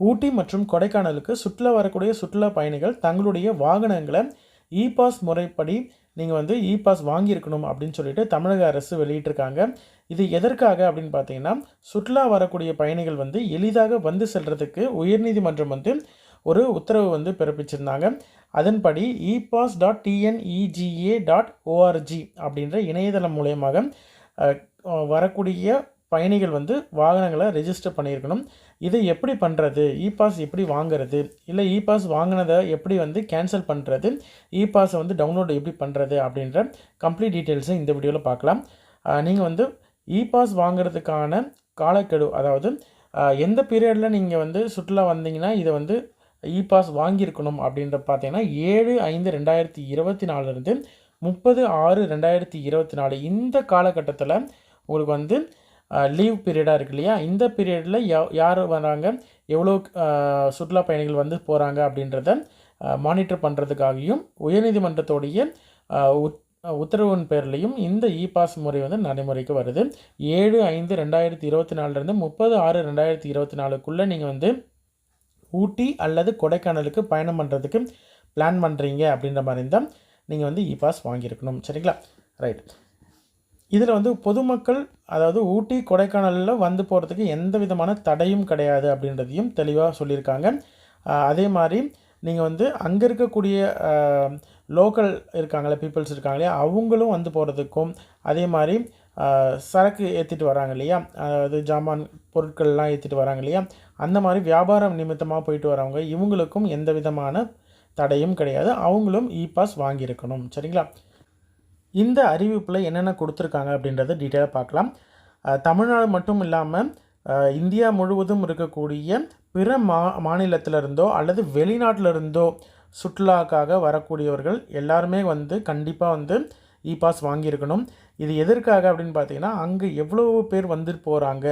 ஊட்டி மற்றும் கொடைக்கானலுக்கு சுற்றுலா வரக்கூடிய சுற்றுலா பயணிகள் தங்களுடைய வாகனங்களை இ பாஸ் முறைப்படி நீங்கள் வந்து இ பாஸ் வாங்கியிருக்கணும் அப்படின்னு சொல்லிட்டு தமிழக அரசு வெளியிட்டிருக்காங்க. இது எதற்காக அப்படின்னு பார்த்தீங்கன்னா சுற்றுலா வரக்கூடிய பயணிகள் வந்து எளிதாக வந்து செல்கிறதுக்கு உயர்நீதிமன்றம் வந்து ஒரு உத்தரவு வந்து பிறப்பிச்சிருந்தாங்க. அதன்படி e pass dot TNEGA dot ORG அப்படின்ற இணையதளம் மூலயமாக வரக்கூடிய பயணிகள் வந்து வாகனங்களை ரெஜிஸ்டர் பண்ணியிருக்கணும். இதை எப்படி பண்ணுறது இ பாஸ் எப்படி வாங்குறது? இல்லை இ பாஸ் வாங்கினதை எப்படி வந்து கேன்சல் பண்ணுறது இ பாஸை வந்து டவுன்லோட் எப்படி பண்ணுறது அப்படின்ற கம்ப்ளீட் டீட்டெயில்ஸை இந்த வீடியோவில் பார்க்கலாம். நீங்கள் வந்து இ பாஸ் வாங்குறதுக்கான காலக்கெடு அதாவது எந்த பீரியடில் நீங்கள் வந்து சுற்றுலா வந்தீங்கன்னா இதை வந்து இ பாஸ் வாங்கியிருக்கணும் அப்படின்ற பார்த்தீங்கன்னா ஏழு ஐந்து ரெண்டாயிரத்தி இருபத்தி நாலுலேருந்து முப்பது ஆறு ரெண்டாயிரத்தி இருபத்தி நாலு இந்த காலகட்டத்தில் உங்களுக்கு வந்து லீவ் பீரியடாக இருக்கு இல்லையா? இந்த பீரியடில் யார் வராங்க? எவ்வளோ சுற்றுலா பயணிகள் வந்து போகிறாங்க அப்படின்றத மானிட்டர் பண்ணுறதுக்காகவும் உயர்நீதிமன்றத்தோடைய உத்- உத்தரவின் பேர்லையும் இந்த இ பாஸ் முறை வந்து நடைமுறைக்கு வருது. ஏழு ஐந்து ரெண்டாயிரத்தி இருபத்தி நாலுலேருந்து முப்பது ஆறு ரெண்டாயிரத்தி இருபத்தி நாலுக்குள்ளே நீங்கள் வந்து ஊட்டி அல்லது கொடைக்கானலுக்கு பயணம் பண்ணுறதுக்கு பிளான் பண்ணுறீங்க அப்படின்ற மாதிரி இருந்தால் நீங்கள் வந்து இ பாஸ் வாங்கியிருக்கணும். சரிங்களா? ரைட் இதில் வந்து பொதுமக்கள் அதாவது ஊட்டி கொடைக்கானலில் வந்து போகிறதுக்கு எந்த விதமான தடையும் கிடையாது அப்படின்றதையும் தெளிவாக சொல்லியிருக்காங்க. அதே மாதிரி நீங்கள் வந்து அங்கே இருக்கக்கூடிய லோக்கல் இருக்காங்களே பீப்புள்ஸ் இருக்காங்க இல்லையா அவங்களும் வந்து போகிறதுக்கும் அதே மாதிரி சரக்கு ஏற்றிட்டு வராங்க இல்லையா அதாவது ஜாமான் பொருட்கள்லாம் ஏற்றிட்டு வராங்க இல்லையா அந்த மாதிரி வியாபாரம் நிமித்தமாக போயிட்டு வரவங்க இவங்களுக்கும் எந்த விதமான தடையும் கிடையாது. அவங்களும் இ பாஸ் வாங்கியிருக்கணும். சரிங்களா? இந்த அறிவிப்பில் என்னென்ன கொடுத்துருக்காங்க அப்படின்றத டீட்டெயிலாக பார்க்கலாம். தமிழ்நாடு மட்டும் இல்லாமல் இந்தியா முழுவதும் இருக்கக்கூடிய பிற மா மாநிலத்திலிருந்தோ அல்லது வெளிநாட்டில் இருந்தோ சுற்றுலாக்காக வரக்கூடியவர்கள் எல்லாருமே வந்து கண்டிப்பாக வந்து இ பாஸ் வாங்கியிருக்கணும். இது எதற்காக அப்படின்னு பார்த்தீங்கன்னா அங்கே எவ்வளோ பேர் வந்துட்டு போகிறாங்க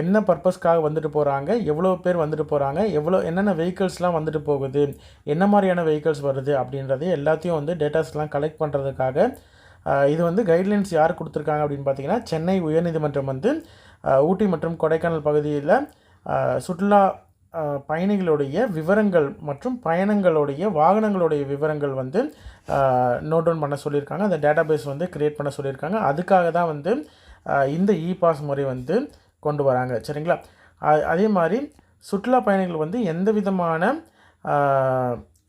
என்ன பர்பஸ்க்காக வந்துட்டு போகிறாங்க எவ்வளோ பேர் வந்துட்டு போகிறாங்க எவ்வளோ என்னென்ன வெஹிக்கிள்ஸ்லாம் வந்துட்டு போகுது? என்ன மாதிரியான வெஹிக்கிள்ஸ் வருது? அப்படின்றது எல்லாத்தையும் வந்து டேட்டாஸ்லாம் கலெக்ட் பண்ணுறதுக்காக இது வந்து கைட்லைன்ஸ் யார் கொடுத்துருக்காங்க அப்படின்னு பார்த்தீங்கன்னா சென்னை உயர்நீதிமன்றம் வந்து ஊட்டி மற்றும் கொடைக்கானல் பகுதியில் சுற்றுலா பயணிகளுடைய விவரங்கள் மற்றும் பயணங்களுடைய வாகனங்களுடைய விவரங்கள் வந்து நோட் டவுன் பண்ண சொல்லியிருக்காங்க. அந்த டேட்டாபேஸ் வந்து க்ரியேட் பண்ண சொல்லியிருக்காங்க. அதுக்காக தான் வந்து இந்த இ பாஸ் முறை வந்து கொண்டு வராங்க. சரிங்களா? அதே மாதிரி சுற்றுலா பயணிகள் வந்து எந்த விதமான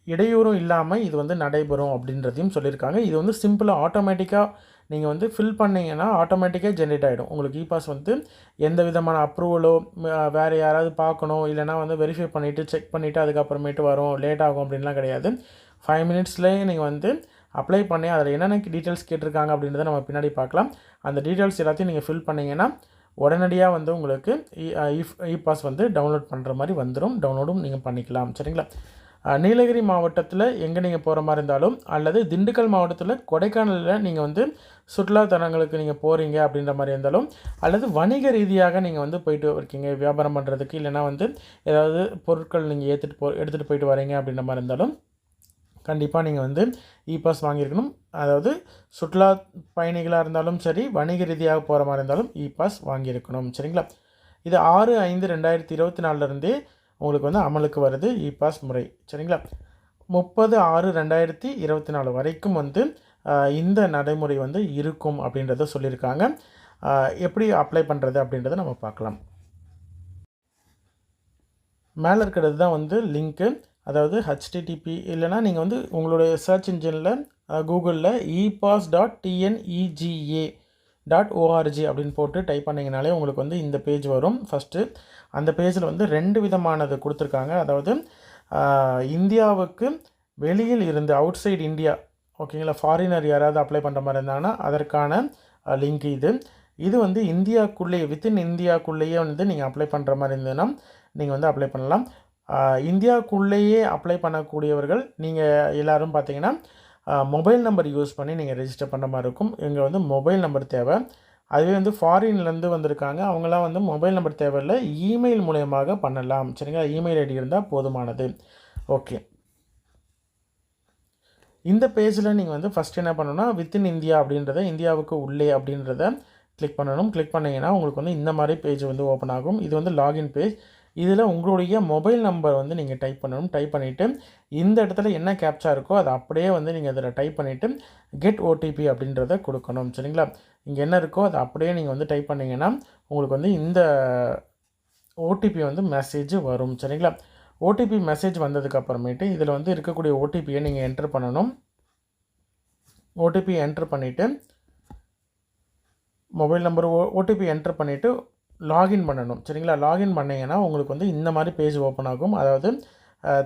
இடையூறும் இல்லாமல் இது வந்து நடைபெறும் அப்படின்றதையும் சொல்லியிருக்காங்க. இது வந்து சிம்பிளாக ஆட்டோமேட்டிக்காக நீங்கள் வந்து ஃபில் பண்ணீங்கன்னா ஆட்டோமேட்டிக்காக ஜென்ரேட் ஆகிடும் உங்களுக்கு இ பாஸ் வந்து எந்த விதமான அப்ரூவலோ வேறு யாராவது பார்க்கணும் இல்லைனா வந்து வெரிஃபை பண்ணிவிட்டு செக் பண்ணிவிட்டு அதுக்கப்புறமேட்டு வரும் லேட் ஆகும் அப்படின்லாம் கிடையாது. ஃபைவ் மினிட்ஸ்லேயே நீங்கள் வந்து அப்ளை பண்ணி அதில் என்னென்ன டீட்டெயில்ஸ் கேட்டிருக்காங்க அப்படின்றத நம்ம பின்னாடி பார்க்கலாம். அந்த டீட்டெயில்ஸ் எல்லாத்தையும் நீங்கள் ஃபில் பண்ணிங்கன்னா உடனடியாக வந்து உங்களுக்கு இஃப் இ பாஸ் வந்து டவுன்லோட் பண்ணுற மாதிரி வந்துடும் டவுன்லோடும் நீங்கள் பண்ணிக்கலாம். சரிங்களா? நீலகிரி மாவட்டத்தில் எங்கே நீங்கள் போகிற மாதிரி இருந்தாலும் அல்லது திண்டுக்கல் மாவட்டத்தில் கொடைக்கானலில் நீங்கள் வந்து சுற்றுலாத்தலங்களுக்கு நீங்கள் போகிறீங்க அப்படின்ற மாதிரி இருந்தாலும் அல்லது வணிக ரீதியாக நீங்கள் வந்து போயிட்டு இருக்கீங்க வியாபாரம் பண்ணுறதுக்கு இல்லைனா வந்து ஏதாவது பொருட்கள் நீங்கள் ஏற்றுட்டு போ எடுத்துகிட்டு போயிட்டு வரீங்க அப்படின்ற மாதிரி இருந்தாலும் கண்டிப்பாக நீங்கள் வந்து இ பாஸ் வாங்கியிருக்கணும். அதாவது சுற்றுலா பயணிகளாக இருந்தாலும் சரி வணிக ரீதியாக போகிற மாதிரி இருந்தாலும் இ பாஸ் வாங்கியிருக்கணும். சரிங்களா? இது ஆறு ஐந்து ரெண்டாயிரத்தி இருபத்தி நாலுலேருந்தே உங்களுக்கு வந்து அமலுக்கு வருது இ பாஸ் முறை. சரிங்களா? முப்பது ஆறு ரெண்டாயிரத்தி இருபத்தி நாலு வரைக்கும் வந்து இந்த நடைமுறை வந்து இருக்கும் அப்படின்றத சொல்லியிருக்காங்க. எப்படி அப்ளை பண்ணுறது அப்படின்றத நம்ம பார்க்கலாம். மேலே இருக்கிறது தான் வந்து லிங்க்கு அதாவது ஹச்டிடிபி இல்லைனா நீங்கள் வந்து உங்களுடைய சர்ச் இன்ஜினில் கூகுளில் e pass dot TNEGA dot ORG அப்படின்னு போட்டு டைப் பண்ணிங்கனாலே உங்களுக்கு வந்து இந்த பேஜ் வரும். ஃபஸ்ட்டு அந்த பேஜில் வந்து ரெண்டு விதமானது கொடுத்துருக்காங்க. அதாவது இந்தியாவுக்கு வெளியில் இருந்து அவுட் சைடு இந்தியா ஓகேங்களா ஃபாரினர் யாராவது அப்ளை பண்ணுற மாதிரி இருந்தாங்கன்னா அதற்கான லிங்க் இது. இது வந்து இந்தியாக்குள்ளேயே வித்தின் இந்தியாக்குள்ளேயே வந்து நீங்கள் அப்ளை பண்ணுற மாதிரி இருந்ததுன்னா நீங்கள் வந்து அப்ளை பண்ணலாம். இந்தியாவுக்குள்ளேயே அப்ளை பண்ணக்கூடியவர்கள் நீங்கள் எல்லோரும் பார்த்தீங்கன்னா மொபைல் நம்பர் யூஸ் பண்ணி நீங்கள் ரெஜிஸ்டர் பண்ணுற மாதிரி இருக்கும். இங்கே வந்து மொபைல் நம்பர் தேவை. அதுவே வந்து ஃபாரின்லேருந்து வந்திருக்காங்க. அவங்களாம் வந்து மொபைல் நம்பர் தேவையில்லை இமெயில் மூலயமாக பண்ணலாம். சரிங்களா? இமெயில் ஐடி இருந்தால் போதுமானது. ஓகே இந்த பேஜில் நீங்கள் வந்து ஃபஸ்ட் என்ன பண்ணணும்னா வித்தின் இந்தியா அப்படின்றத இந்தியாவுக்கு உள்ளே அப்படின்றத கிளிக் பண்ணணும். கிளிக் பண்ணிங்கன்னா உங்களுக்கு வந்து இந்த மாதிரி பேஜ் வந்து ஓப்பன் ஆகும். இது வந்து லாகின் பேஜ் இதில் உங்களுடைய மொபைல் நம்பர் வந்து நீங்கள் டைப் பண்ணணும். டைப் பண்ணிவிட்டு இந்த இடத்துல என்ன கேப்ச்சா இருக்கோ அதை அப்படியே வந்து நீங்கள் இதில் டைப் பண்ணிவிட்டு கெட் ஓடிபி அப்படின்றத கொடுக்கணும். சரிங்களா? இங்கே என்ன இருக்கோ அதை அப்படியே நீங்கள் வந்து டைப் பண்ணிங்கன்னா உங்களுக்கு வந்து இந்த ஓடிபி வந்து மெசேஜ் வரும். சரிங்களா? ஓடிபி மெசேஜ் வந்ததுக்கு அப்புறமேட்டு இதில் வந்து இருக்கக்கூடிய ஓடிபியை நீங்கள் என்டர் பண்ணணும். ஓடிபி என்டர் பண்ணிவிட்டு மொபைல் நம்பர் ஓ ஓடிபி என்டர் பண்ணிவிட்டு லாகின் பண்ணணும். சரிங்களா? லாகின் பண்ணிங்கன்னா உங்களுக்கு வந்து இந்த மாதிரி பேஜ் ஓப்பன் ஆகும். அதாவது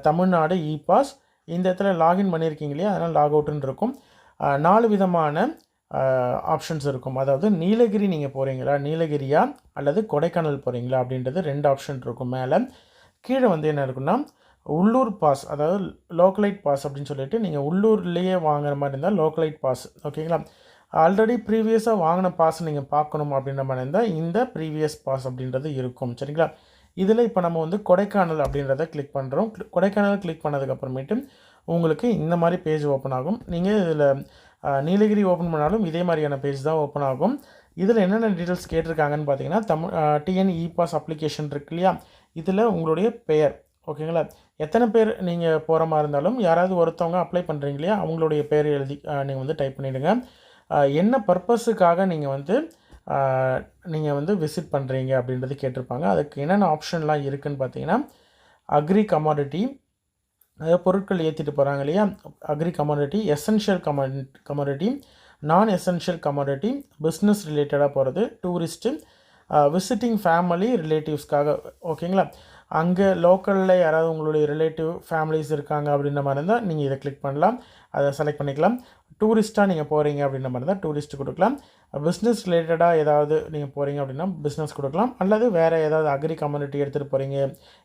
தமிழ்நாடு இ பாஸ் இந்த இடத்துல லாகின் பண்ணியிருக்கீங்க இல்லையா? அதனால் லாக் அவுட்டுன்னு இருக்கும். நாலு விதமான ஆப்ஷன்ஸ் இருக்கும். அதாவது நீலகிரி நீங்கள் போகிறீங்களா நீலகிரியா? அல்லது கொடைக்கானல் போகிறீங்களா அப்படின்றது ரெண்டு ஆப்ஷன் இருக்கும் மேலே. கீழே வந்து என்ன இருக்குன்னா உள்ளூர் பாஸ் அதாவது லோக்கலைட் பாஸ் அப்படின்னு சொல்லிட்டு நீங்கள் உள்ளூர்லேயே வாங்குற மாதிரி இருந்தால் லோக்கலைட் பாஸ் ஓகேங்களா? ஆல்ரெடி ப்ரீவியஸாக வாங்கின பாஸ் நீங்கள் பார்க்கணும் அப்படின்ற மாதிரி இருந்தால் இந்த ப்ரீவியஸ் பாஸ் அப்படின்றது இருக்கும். சரிங்களா? இதில் இப்போ நம்ம வந்து கொடைக்கானல் அப்படின்றத கிளிக் பண்ணுறோம் கொடைக்கானல் கிளிக் பண்ணதுக்கப்புறமேட்டு உங்களுக்கு இந்த மாதிரி பேஜ் ஓப்பன் ஆகும். நீங்கள் இதில் நீலகிரி ஓப்பன் பண்ணாலும் இதே மாதிரியான பேஜ் தான் ஓப்பன் ஆகும். இதில் என்னென்ன டீட்டெயில்ஸ் கேட்டிருக்காங்கன்னு பார்த்தீங்கன்னா Tamil TN e pass application இருக்கு இல்லையா? இதில் உங்களுடைய பெயர். ஓகேங்களா? எத்தனை பேர் நீங்கள் போகிற மாதிரி இருந்தாலும் யாராவது ஒருத்தவங்க அப்ளை பண்ணுறீங்க இல்லையா? அவங்களுடைய பேர் எழுதி நீங்கள் வந்து டைப் பண்ணிவிடுங்க என்ன பர்பஸுக்காக நீங்கள் வந்து நீங்கள் வந்து விசிட் பண்ணுறீங்க அப்படின்றது கேட்டிருப்பாங்க. அதுக்கு என்னென்ன ஆப்ஷன்லாம் இருக்குதுன்னு பார்த்தீங்கன்னா அக்ரி கமாடிட்டி அதாவது பொருட்கள் ஏற்றிட்டு போகிறாங்க இல்லையா? Agri commodity essential கமாடி commodity non essential commodity business ரிலேட்டடாக போகிறது டூரிஸ்ட்டு விசிட்டிங் ஃபேமிலி ரிலேட்டிவ்ஸ்க்காக ஓகேங்களா? அங்கே லோக்கலில் யாராவது உங்களுடைய ரிலேட்டிவ் ஃபேமிலிஸ் இருக்காங்க அப்படின்ற மாதிரி இருந்தால் நீங்கள் இதை கிளிக் பண்ணலாம். அதை செலக்ட் பண்ணிக்கலாம். டூரிஸ்ட்டாக நீங்கள் போகிறீங்க அப்படின்ற மாதிரி இருந்தால் டூரிஸ்ட் கொடுக்கலாம். பிஸ்னஸ் ரிலேட்டடாக ஏதாவது நீங்கள் போகிறீங்க அப்படின்னா பிஸ்னஸ் கொடுக்கலாம். அல்லது வேறு ஏதாவது அக்ரி கம்யூனிட்டி எடுத்துகிட்டு போகிறீங்க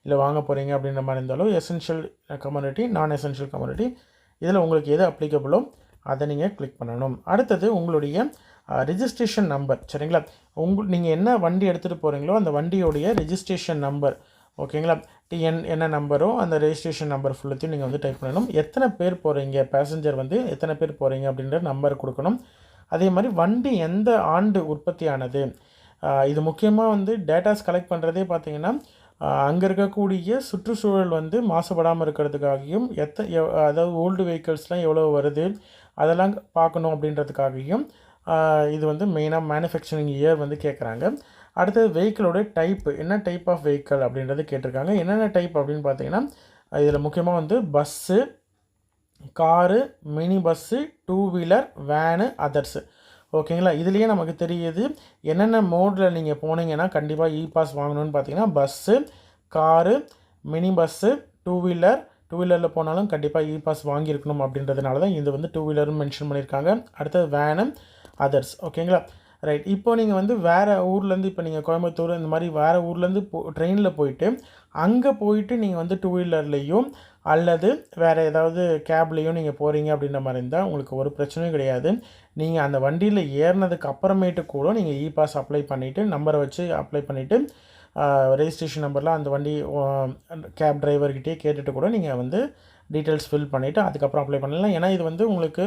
இல்லை வாங்க போகிறீங்க அப்படின்ற மாதிரி இருந்தாலும் essential community non essential community இதில் உங்களுக்கு எது அப்ளிகபிளோ அதை நீங்கள் கிளிக் பண்ணணும். அடுத்தது உங்களுடைய ரிஜிஸ்ட்ரேஷன் நம்பர் சரிங்களா? உங்கள் நீங்கள் என்ன வண்டி எடுத்துகிட்டு போகிறீங்களோ அந்த வண்டியோடைய ரிஜிஸ்ட்ரேஷன் நம்பர் ஓகேங்களா? டிஎன் என்ன நம்பரோ அந்த ரெஜிஸ்ட்ரேஷன் நம்பர் ஃபுல்லத்தையும் நீங்கள் வந்து டைப் பண்ணணும். எத்தனை பேர் போகிறீங்க பேசஞ்சர் வந்து எத்தனை பேர் போகிறீங்க அப்படின்ற நம்பர் கொடுக்கணும். அதே மாதிரி வண்டி எந்த ஆண்டு உற்பத்தியானது? இது முக்கியமாக வந்து டேட்டாஸ் கலெக்ட் பண்ணுறதே பார்த்தீங்கன்னா அங்கே இருக்கக்கூடிய சுற்றுச்சூழல் வந்து மாசுபடாமல் இருக்கிறதுக்காகவும் எத்த எவ்- அதாவது ஓல்டு வெஹிக்கிள்ஸ்லாம் எவ்வளோ வருது அதெல்லாம் பார்க்கணும் அப்படின்றதுக்காகவும் இது வந்து மெயினாக மேனுஃபேக்சரிங் இயர் வந்து கேட்குறாங்க அடுத்தது வெஹிக்கிளோட டைப்பு என்ன டைப் ஆஃப் வெஹிக்கிள் அப்படின்றது கேட்டிருக்காங்க. என்னென்ன டைப் அப்படின்னு பார்த்தீங்கன்னா இதில் முக்கியமாக வந்து bus car mini bus two wheeler van others ஓகேங்களா இதுலேயே நமக்கு தெரியுது என்னென்ன மோடில் நீங்கள் போனீங்கன்னா கண்டிப்பாக இ பாஸ் வாங்கணும்னு பார்த்தீங்கன்னா bus car mini bus two wheeler two வீலரில் போனாலும் கண்டிப்பாக இ பாஸ் வாங்கியிருக்கணும் அப்படின்றதுனால தான் இது வந்து டூ வீலர்னு மென்ஷன் பண்ணியிருக்காங்க. அடுத்தது வேனு அதர்ஸ் ஓகேங்களா ரைட் இப்போ நீங்கள் வந்து வேறு ஊர்லேருந்து இப்போ நீங்கள் கோயம்புத்தூர் இந்த மாதிரி வேறு ஊர்லேருந்து போ ட்ரெயினில் போயிட்டு அங்கே போயிட்டு நீங்கள் வந்து டூ வீலர்லேயும் அல்லது வேறு ஏதாவது கேப்லேயும் நீங்கள் போகிறீங்க அப்படின்ற மாதிரி இருந்தால் உங்களுக்கு ஒரு பிரச்சனையும் கிடையாது. நீங்கள் அந்த வண்டியில் ஏறினதுக்கு அப்புறமேட்டு கூட நீங்கள் இ பாஸ் அப்ளை பண்ணிவிட்டு நம்பரை வச்சு அப்ளை பண்ணிவிட்டு ரெஜிஸ்ட்ரேஷன் நம்பரில் அந்த வண்டி கேப் டிரைவர்கிட்டே கேட்டுட்டு கூட நீங்கள் வந்து டீட்டெயில்ஸ் ஃபில் பண்ணிவிட்டு அதுக்கப்புறம் அப்ளை பண்ணலாம். ஏன்னா இது வந்து உங்களுக்கு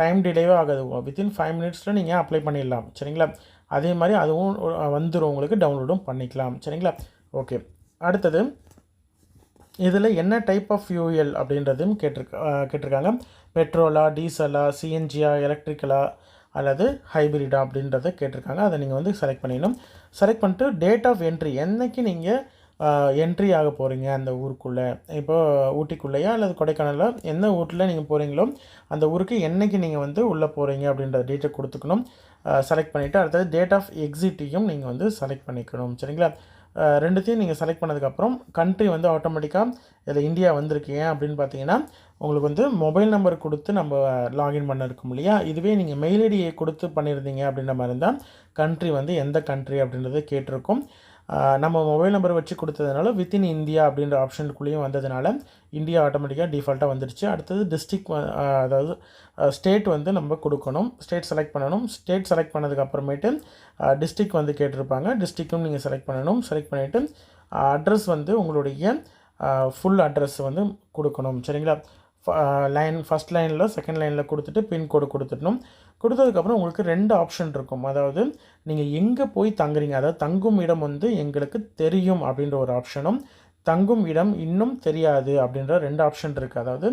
டைம் டிலேவே ஆகாது. வித்தின் ஃபைவ் மினிட்ஸில் நீங்கள் அப்ளை பண்ணிடலாம். சரிங்களா? அதே மாதிரி அதுவும் வந்துடும் உங்களுக்கு டவுன்லோடும் பண்ணிக்கலாம். சரிங்களா? ஓகே அடுத்தது இதில் என்ன டைப் ஆஃப் ஃபியூயல் அப்படின்றதும் கேட்டிருக்க கேட்டிருக்காங்க. பெட்ரோலா டீசலா சிஎன்ஜியா எலக்ட்ரிக்கலா அல்லது ஹைபிரிடா அப்படின்றத கேட்டிருக்காங்க. அதை நீங்கள் வந்து செலக்ட் பண்ணிடணும். செலக்ட் பண்ணிட்டு டேட் ஆஃப் என்ட்ரி என்றைக்கு நீங்கள் என்ட்ரி ஆக போகிறீங்க அந்த ஊருக்குள்ளே. இப்போ ஊட்டிக்குள்ளேயா அல்லது கொடைக்கானலோ? எந்த ஊரில் நீங்கள் போகிறீங்களோ அந்த ஊருக்கு என்னைக்கு நீங்கள் வந்து உள்ளே போகிறீங்க அப்படின்ற டேட்டை கொடுத்துக்கணும். செலக்ட் பண்ணிவிட்டு அடுத்தது டேட் ஆஃப் எக்ஸிட்டையும் நீங்கள் வந்து செலக்ட் பண்ணிக்கணும். சரிங்களா? ரெண்டுத்தையும் நீங்கள் செலக்ட் பண்ணதுக்கப்புறம் கண்ட்ரி வந்து ஆட்டோமேட்டிக்காக இதில் இந்தியா வந்திருக்கு. ஏன் அப்படின்னு பார்த்தீங்கன்னா உங்களுக்கு வந்து மொபைல் நம்பர் கொடுத்து நம்ம லாகின் பண்ண இருக்கும் இல்லையா? இதுவே நீங்கள் மெயில் ஐடியை கொடுத்து பண்ணியிருந்தீங்க அப்படின்ற மாதிரி இருந்தால் கண்ட்ரி வந்து எந்த கண்ட்ரி அப்படின்றத கேட்டிருக்கும். நம்ம மொபைல் நம்பர் வச்சு கொடுத்ததுனால வித்தின் இந்தியா அப்படின்ற ஆப்ஷனுக்குள்ளேயும் வந்ததுனால இந்தியா ஆட்டோமேட்டிக்காக டிஃபால்ட்டாக வந்துடுச்சு. அடுத்தது டிஸ்ட்ரிக் அதாவது ஸ்டேட் வந்து நம்ம கொடுக்கணும். ஸ்டேட் செலக்ட் பண்ணணும். ஸ்டேட் செலக்ட் பண்ணதுக்கப்புறமேட்டு டிஸ்ட்ரிக் வந்து கேட்டிருப்பாங்க. டிஸ்ட்ரிக்கும் நீங்கள் செலக்ட் பண்ணணும். செலக்ட் பண்ணிவிட்டு அட்ரஸ் வந்து உங்களுடைய ஃபுல் அட்ரஸ் வந்து கொடுக்கணும். சரிங்களா? லைன் ஃபஸ்ட் லைனில் செகண்ட் லைனில் கொடுத்துட்டு பின்கோடு கொடுத்துடணும். கொடுத்ததுக்கப்புறம் உங்களுக்கு ரெண்டு ஆப்ஷன் இருக்கும். அதாவது நீங்கள் எங்கே போய் தங்குறீங்க? அதாவது தங்கும் இடம் வந்து எங்களுக்கு தெரியும் அப்படின்ற ஒரு ஆப்ஷனும் தங்கும் இடம் இன்னும் தெரியாது அப்படின்ற ரெண்டு ஆப்ஷன் இருக்குது அதாவது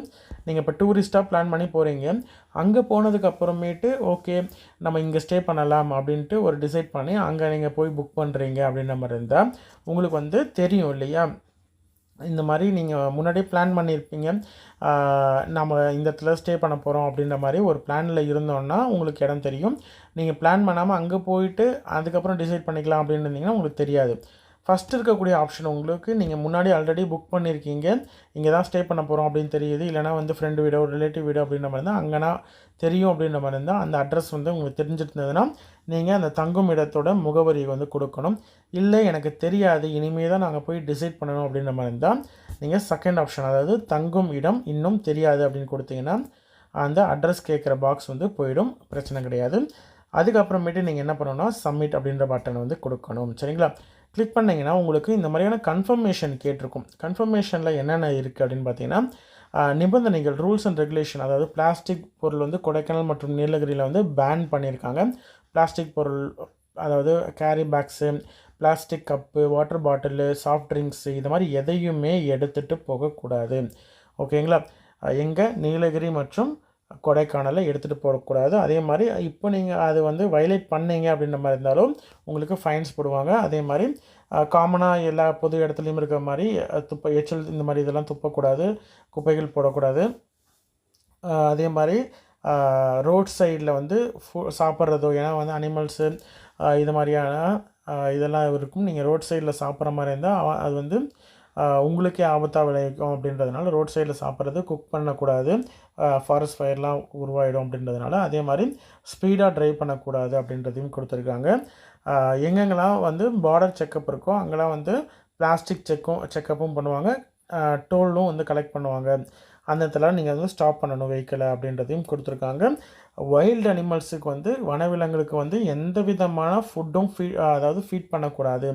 நீங்கள் இப்போ டூரிஸ்ட்டாக பிளான் பண்ணி போகிறீங்க அங்கே போனதுக்கு அப்புறமேட்டு ஓகே நம்ம இங்கே ஸ்டே பண்ணலாம் அப்படின்ட்டு ஒரு டிசைட் பண்ணி அங்கே நீங்கள் போய் புக் பண்ணுறீங்க அப்படின்ற மாதிரி இருந்தால் உங்களுக்கு வந்து தெரியும் இல்லையா? இந்த மாதிரி நீங்கள் முன்னாடியே பிளான் பண்ணியிருப்பீங்க நம்ம இந்த இடத்துல ஸ்டே பண்ண போகிறோம் அப்படின்ற மாதிரி ஒரு பிளானில் இருந்தோன்னா உங்களுக்கு இடம் தெரியும். நீங்கள் பிளான் பண்ணாமல் அங்கே போயிட்டு அதுக்கப்புறம் டிசைட் பண்ணிக்கலாம் அப்படின்னு இருந்தீங்கன்னா உங்களுக்கு தெரியாது. ஃபஸ்ட் இருக்கக்கூடிய ஆப்ஷன் உங்களுக்கு நீங்கள் முன்னாடி ஆல்ரெடி புக் பண்ணியிருக்கீங்க இங்கே தான் ஸ்டே பண்ண போகிறோம் அப்படின்னு தெரியுது. இல்லைனா வந்து ஃப்ரெண்டு வீடோ ரிலேட்டிவ் வீடோ அப்படின்ற மாதிரி இருந்தால் அங்கேனா தெரியும் அப்படின்ற மாதிரி இருந்தால் அந்த அட்ரஸ் வந்து உங்களுக்கு தெரிஞ்சிருந்ததுன்னா நீங்கள் அந்த தங்கும் இடத்தோட முகவரியை வந்து கொடுக்கணும். இல்லை எனக்கு தெரியாது. இனிமே தான் நாங்கள் போய் டிசைட் பண்ணணும் அப்படின்ற மாதிரி இருந்தால் நீங்கள் செகண்ட் ஆப்ஷன் அதாவது தங்கும் இடம் இன்னும் தெரியாது அப்படின்னு கொடுத்தீங்கன்னா அந்த அட்ரஸ் கேட்குற பாக்ஸ் வந்து போயிடும். பிரச்சனை கிடையாது. அதுக்கப்புறமேட்டு நீங்கள் என்ன பண்ணணும்னா சப்மிட் அப்படின்ற பட்டன் வந்து கொடுக்கணும். சரிங்களா? கிளிக் பண்ணிங்கன்னா உங்களுக்கு இந்த மாதிரியான கன்ஃபர்மேஷன் கேட்டிருக்கும். கன்ஃபர்மேஷனில் என்னென்ன இருக்குது அப்படின்னு பார்த்தீங்கன்னா நிபந்தனைகள் ரூல்ஸ் அண்ட் ரெகுலேஷன் அதாவது பிளாஸ்டிக் பொருள் வந்து கொடைக்கானல் மற்றும் நீலகிரியில் வந்து பேன் பண்ணியிருக்காங்க. பிளாஸ்டிக் பொருள் அதாவது carry bags plastic cup water bottle soft drinks இது மாதிரி எதையுமே எடுத்துகிட்டு போகக்கூடாது. ஓகேங்களா எங்கே? நீலகிரி மற்றும் கொடைக்கானலை எடுத்துகிட்டு போகக்கூடாது. அதே மாதிரி இப்போ நீங்கள் அது வந்து வயலேட் பண்ணீங்க அப்படின்ற மாதிரி இருந்தாலும் உங்களுக்கு ஃபைன்ஸ் போடுவாங்க. அதே மாதிரி காமனாக எல்லா பொது இடத்துலையும் இருக்கிற மாதிரி துப்ப எச்சல் இந்த மாதிரி இதெல்லாம் துப்பக்கூடாது. குப்பைகள் போடக்கூடாது. அதே மாதிரி ரோட் சைடில் வந்து ஃபு சாப்பிட்றதோ ஏன்னா வந்து அனிமல்ஸு இது மாதிரியான இதெல்லாம் இருக்கும். நீங்கள் ரோட் சைடில் சாப்பிட்ற மாதிரி இருந்தால் அது வந்து உங்களுக்கே ஆபத்தாக விளைவிக்கும் அப்படின்றதுனால ரோட் சைடில் சாப்பிட்றது குக் பண்ணக்கூடாது. ஃபாரஸ்ட் ஃபயர்லாம் உருவாயிடும் அப்படின்றதுனால அதே மாதிரி ஸ்பீடாக ட்ரைவ் பண்ணக்கூடாது அப்படின்றதையும் கொடுத்துருக்காங்க. எங்கெங்கெல்லாம் வந்து பார்டர் செக்கப் இருக்கோ அங்கெல்லாம் வந்து பிளாஸ்டிக் செக்கும் செக்கப்பும் பண்ணுவாங்க. டோலும் வந்து கலெக்ட் பண்ணுவாங்க. அந்த இடத்துல நீங்கள் வந்து ஸ்டாப் பண்ணணும் வெஹிக்கிளை அப்படின்றதையும் கொடுத்துருக்காங்க. வைல்டு அனிமல்ஸுக்கு வந்து வனவிலங்குகளுக்கு வந்து எந்த விதமான ஃபுட்டும் ஃபீ அதாவது ஃபீட் பண்ணக்கூடாது.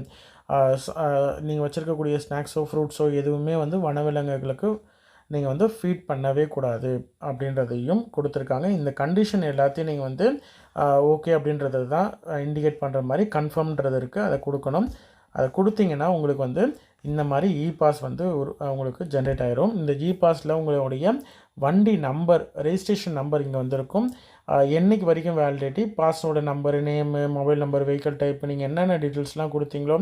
நீங்கள் வச்சுருக்கக்கூடிய ஸ்நாக்ஸோ ஃப்ரூட்ஸோ எதுவுமே வந்து வனவிலங்குகளுக்கு நீங்கள் வந்து ஃபீட் பண்ணவே கூடாது அப்படின்றதையும் கொடுத்துருக்காங்க. இந்த கண்டிஷன் எல்லாத்தையும் நீங்கள் வந்து ஓகே அப்படின்றது தான் இண்டிகேட் பண்ணுற மாதிரி கன்ஃபார்ம்ன்றது இருக்குது அதை கொடுக்கணும். அதை கொடுத்தீங்கன்னா உங்களுக்கு வந்து இந்த மாதிரி இ பாஸ் வந்து ஒரு உங்களுக்கு ஜென்ரேட் ஆயிரும். இந்த இ பாஸில் உங்களுடைய வண்டி நம்பர் ரெஜிஸ்ட்ரேஷன் நம்பர் இங்கே வந்திருக்கும். என்றைக்கு என்னைக்கு வரைக்கும் validity பாஸோட number name mobile number vehicle type நீங்கள் என்னென்ன டீட்டெயில்ஸ்லாம் கொடுத்தீங்களோ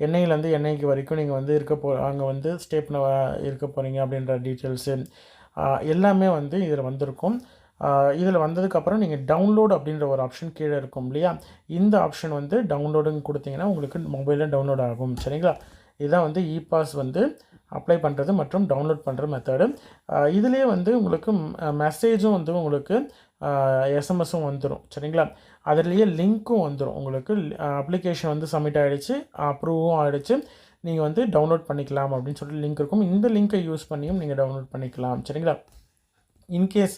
என்னையிலேருந்து என்னைக்கு வரைக்கும் நீங்கள் வந்து இருக்க போ அங்கே வந்து ஸ்டே பண்ண இருக்க போகிறீங்க அப்படின்ற டீட்டெயில்ஸு எல்லாமே வந்து இதில் வந்திருக்கும். இதில் வந்ததுக்கப்புறம் நீங்கள் டவுன்லோட் அப்படின்ற ஒரு ஆப்ஷன் கீழே இருக்கும் இல்லையா? இந்த ஆப்ஷன் வந்து டவுன்லோடுன்னு கொடுத்தீங்கன்னா உங்களுக்கு மொபைலில் டவுன்லோட் ஆகும். சரிங்களா? இதுதான் வந்து இ பாஸ் வந்து அப்ளை பண்ணுறது மற்றும் டவுன்லோட் பண்ணுற மெத்தடு இதுலேயே வந்து உங்களுக்கு மெசேஜும் வந்து உங்களுக்கு எஸ்எம்எஸும் வந்துடும் சரிங்களா? அதுலேயே லிங்க்கும் வந்துடும் உங்களுக்கு அப்ளிகேஷன் வந்து சப்மிட் ஆகிடுச்சு அப்ரூவும் ஆகிடுச்சு நீங்கள் வந்து டவுன்லோட் பண்ணிக்கலாம் அப்படின்னு சொல்லிட்டு லிங்க் இருக்கும். இந்த லிங்க்கை யூஸ் பண்ணியும் நீங்கள் டவுன்லோட் பண்ணிக்கலாம். சரிங்களா? இன்கேஸ்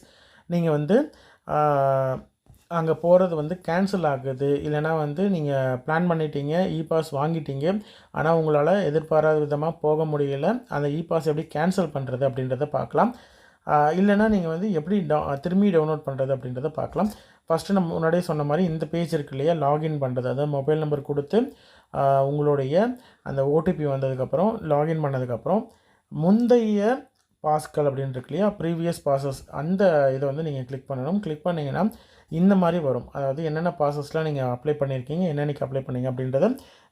நீங்கள் வந்து அங்கே போகிறது வந்து கேன்சல் ஆகுது. இல்லைனா வந்து நீங்கள் பிளான் பண்ணிட்டீங்க இ பாஸ் வாங்கிட்டீங்க. ஆனால் உங்களால் எதிர்பாராத விதமாக போக முடியல. அந்த இ பாஸ் எப்படி கேன்சல் பண்ணுறது அப்படின்றத பார்க்கலாம். இல்லைனா இல்லைன்னா நீங்கள் வந்து எப்படி டவு திரும்பி டவுன்லோட் பண்ணுறது அப்படின்றத பார்க்கலாம். ஃபஸ்ட்டு நம்ம முன்னாடியே சொன்ன மாதிரி இந்த பேஜ் இருக்கு இல்லையா லாகின் பண்ணுறது அதாவது மொபைல் நம்பர் கொடுத்து உங்களுடைய அந்த ஓடிபி வந்ததுக்கப்புறம் லாகின் பண்ணதுக்கப்புறம் முந்தைய பாஸ்கள் அப்படின்னு இருக்கு இல்லையா ப்ரீவியஸ் பாசஸ் அந்த இதை வந்து நீங்கள் கிளிக் பண்ணணும். கிளிக் பண்ணிங்கன்னா இந்த மாதிரி வரும். அதாவது என்னென்ன ப்ராசஸ்லாம் நீங்கள் அப்ளை பண்ணியிருக்கீங்க என்னென்னைக்கு அப்ளை பண்ணீங்க அப்படின்றத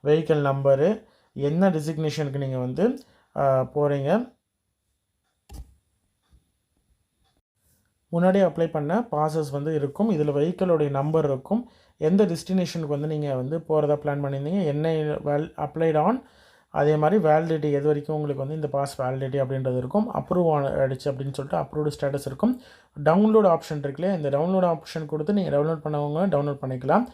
வெஹிக்கிள் நம்பரு என்ன டிசிக்னேஷனுக்கு நீங்கள் வந்து போகிறீங்க முன்னாடியே அப்ளை பண்ண ப்ராசஸ் வந்து இருக்கும். இதில் வெஹிக்கிளோடைய நம்பர் இருக்கும். எந்த டெஸ்டினேஷனுக்கு வந்து நீங்கள் வந்து போகிறதா பிளான் பண்ணியிருந்தீங்க? என்ன வெல் அப்ளைட் ஆன் அதே மாதிரி வேலிடிட்டி எது வரைக்கும் உங்களுக்கு வந்து இந்த பாஸ் வேலிடிட்டி அப்படின்றது இருக்கும் அப்ரூவ் ஆகிடுச்சு அப்படின்னு சொல்லிட்டு அப்ரூவ்டு ஸ்டேட்டஸ் இருக்கும். டவுன்லோட் ஆப்ஷன் இருக்குல்ல இந்த டவுன்லோட் ஆப்ஷன் கொடுத்து நீங்கள் டவுன்லோட் பண்ணவங்க டவுன்லோட் பண்ணிக்கலாம்.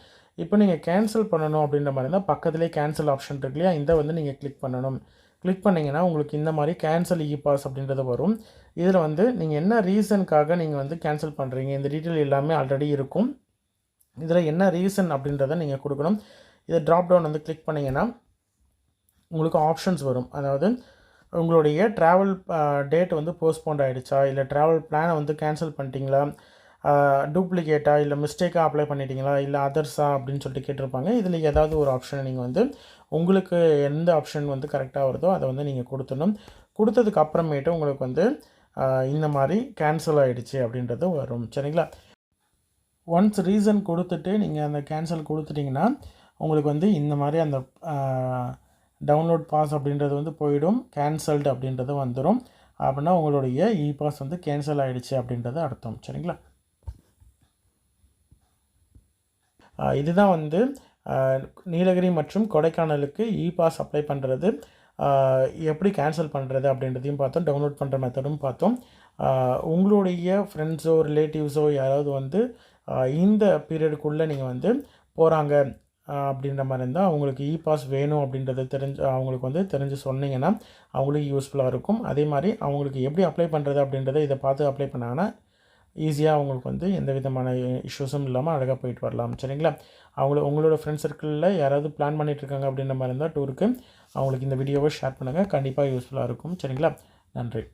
இப்போ நீங்கள் கேன்சல் பண்ணணும் அப்படின்ற மாதிரி இருந்தால் பக்கத்துலேயே கேன்சல் ஆப்ஷன் இருக்கு இல்லையா? இந்த வந்து நீங்கள் கிளிக் பண்ணணும். கிளிக் பண்ணிங்கன்னா உங்களுக்கு இந்த மாதிரி கேன்சல் இ பாஸ் அப்படின்றது வரும். இதில் வந்து நீங்கள் என்ன ரீசனுக்காக நீங்கள் வந்து கேன்சல் பண்ணுறீங்க இந்த டீட்டெயில் எல்லாமே ஆல்ரெடி இருக்கும். இதில் என்ன ரீசன் அப்படின்றத நீங்கள் கொடுக்கணும். இதை ட்ராப் டவுன் வந்து கிளிக் பண்ணிங்கன்னா உங்களுக்கு ஆப்ஷன்ஸ் வரும். அதாவது உங்களுடைய ட்ராவல் டேட் வந்து போஸ்ட்போண்ட் ஆகிடுச்சா இல்லை ட்ராவல் பிளானை வந்து கேன்சல் பண்ணிட்டீங்களா? டூப்ளிகேட்டா இல்லை மிஸ்டேக்காக அப்ளை பண்ணிட்டீங்களா? இல்லை அதர்ஸா அப்படின்னு சொல்லிட்டு கேட்டிருப்பாங்க. இதில் ஏதாவது ஒரு ஆப்ஷனை நீங்கள் வந்து உங்களுக்கு எந்த ஆப்ஷன் வந்து கரெக்டாக வருதோ அதை வந்து நீங்கள் கொடுத்துடணும். கொடுத்ததுக்கு அப்புறமேட்டு உங்களுக்கு வந்து இந்த மாதிரி கேன்சல் ஆகிடுச்சு அப்படின்றது வரும். சரிங்களா? ஒன்ஸ் ரீசன் கொடுத்துட்டு நீங்கள் அந்த கேன்சல் கொடுத்துட்டிங்கன்னா உங்களுக்கு வந்து இந்த மாதிரி அந்த டவுன்லோட் பாஸ் அப்படின்றது வந்து போயிடும். கேன்சல்டு அப்படின்றது வந்துடும் அப்படின்னா உங்களுடைய இ பாஸ் வந்து கேன்சல் ஆகிடுச்சு அப்படின்றது அர்த்தம். சரிங்களா? இதுதான் வந்து நீலகிரி மற்றும் கொடைக்கானலுக்கு இ பாஸ் அப்ளை பண்ணுறது எப்படி கேன்சல் பண்ணுறது அப்படின்றதையும் பார்த்தோம். டவுன்லோட் பண்ணுற மெத்தடும் பார்த்தோம். உங்களுடைய ஃப்ரெண்ட்ஸோ ரிலேட்டிவ்ஸோ யாராவது வந்து இந்த பீரியடுக்குள்ளே நீங்கள் வந்து போகிறாங்க அப்படின்ற மாதிரி இருந்தால் அவங்களுக்கு இ பாஸ் வேணும் அப்படின்றத தெரிஞ்சு அவங்களுக்கு வந்து தெரிஞ்சு சொன்னீங்கன்னா அவங்களுக்கு யூஸ்ஃபுல்லாக இருக்கும். அதே மாதிரி அவங்களுக்கு எப்படி அப்ளை பண்ணுறது அப்படின்றத இதை பார்த்து அப்ளை பண்ணாங்கன்னா ஈஸியாக அவங்களுக்கு வந்து எந்த விதமான இஷ்யூஸும் இல்லாமல் அழகாக போயிட்டு வரலாம். சரிங்களா? அவங்கள உங்களோட ஃப்ரெண்ட்ஸ் சர்க்கிளில் யாராவது பிளான் பண்ணிகிட்ருக்காங்க இருக்காங்க அப்படின்ற மாதிரி இருந்தால் டூருக்கு அவங்களுக்கு இந்த வீடியோவை ஷேர் பண்ணுங்கள் கண்டிப்பாக யூஸ்ஃபுல்லாக இருக்கும். சரிங்களா? நன்றி.